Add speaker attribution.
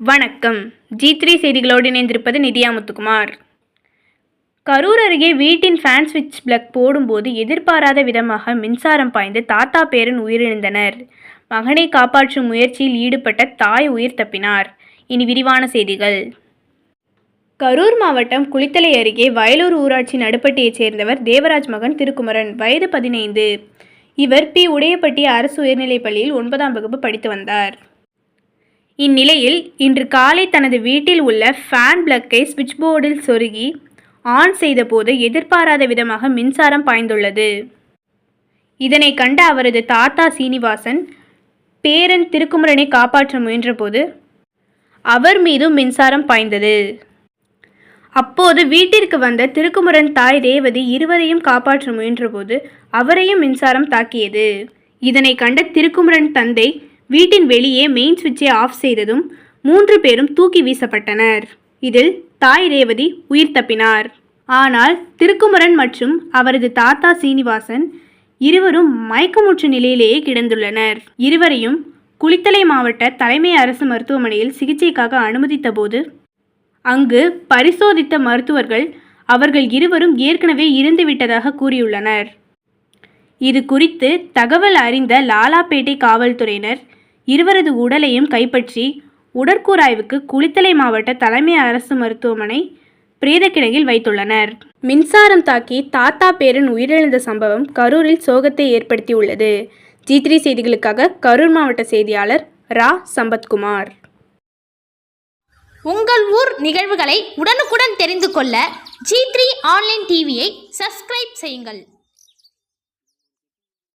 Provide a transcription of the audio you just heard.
Speaker 1: வணக்கம். G three செய்திகளோடு இணைந்திருப்பது நிதியா முத்துக்குமார். கரூர் அருகே வீட்டின் ஃபேன் சுவிட்ச் பிளக் போடும்போது எதிர்பாராத விதமாக மின்சாரம் பாய்ந்து தாத்தா பேரன் உயிரிழந்தனர். மகனை காப்பாற்றும் முயற்சியில் ஈடுபட்ட தாய் உயிர் தப்பினார். இனி விரிவான செய்திகள். கரூர் மாவட்டம் குளித்தலை அருகே வயலூர் ஊராட்சி நடுப்பட்டியைச் சேர்ந்தவர் தேவராஜ் மகன் திருக்குமரன். வயது பதினைந்து. இவர் பி. உடையப்பட்டி அரசு உயர்நிலைப் பள்ளியில் ஒன்பதாம் வகுப்பு படித்து வந்தார். இந்நிலையில் இன்று காலை தனது வீட்டில் உள்ள ஃபேன் பிளக்கை சுவிட்ச் போர்டில் சொருகி ஆன் செய்தபோது எதிர்பாராத விதமாக மின்சாரம் பாய்ந்துள்ளது. இதனை கண்ட அவரது தாத்தா சீனிவாசன் பேரன் திருக்குமரனை காப்பாற்ற முயன்றபோது அவர் மீதும் மின்சாரம் பாய்ந்தது. அப்போது வீட்டிற்கு வந்த திருக்குமரன் தாய் ரேவதி இருவரையும் காப்பாற்ற முயன்றபோது அவரையும் மின்சாரம் தாக்கியது. இதனை கண்ட திருக்குமரன் தந்தை வீட்டின் வெளியே மெயின் சுவிட்சை ஆஃப் செய்ததும் மூன்று பேரும் தூக்கி வீசப்பட்டனர். இதில் தாய் ரேவதி உயிர் தப்பினார். ஆனால் திருக்குமரன் மற்றும் அவரது தாத்தா சீனிவாசன் இருவரும் மயக்கமுற்ற நிலையிலேயே கிடந்துள்ளனர். இருவரையும் குளித்தலை மாவட்ட தலைமை அரசு மருத்துவமனையில் சிகிச்சைக்காக அனுமதித்தபோது அங்கு பரிசோதித்த மருத்துவர்கள் அவர்கள் இருவரும் ஏற்கனவே இருந்துவிட்டதாக கூறியுள்ளனர். இது குறித்து தகவல் அறிந்த லாலாப்பேட்டை காவல்துறையினர் இருவரது உடலையும் கைப்பற்றி உடற்கூராய்வுக்கு குளித்தலை மாவட்ட தலைமை அரசு மருத்துவமனை பிரேதக்கிடங்கில் வைத்துள்ளனர். மின்சாரம் தாக்கி தாத்தா பேரன் உயிரிழந்த சம்பவம் கரூரில் சோகத்தை ஏற்படுத்தியுள்ளது. ஜி த்ரீ செய்திகளுக்காக கரூர் மாவட்ட செய்தியாளர் ரா. சம்பத்குமார்.
Speaker 2: உங்கள் ஊர் நிகழ்வுகளை உடனுக்குடன் தெரிந்து கொள்ள ஜி த்ரீ ஆன்லைன் டிவியை சப்ஸ்கிரைப் செய்யுங்கள்.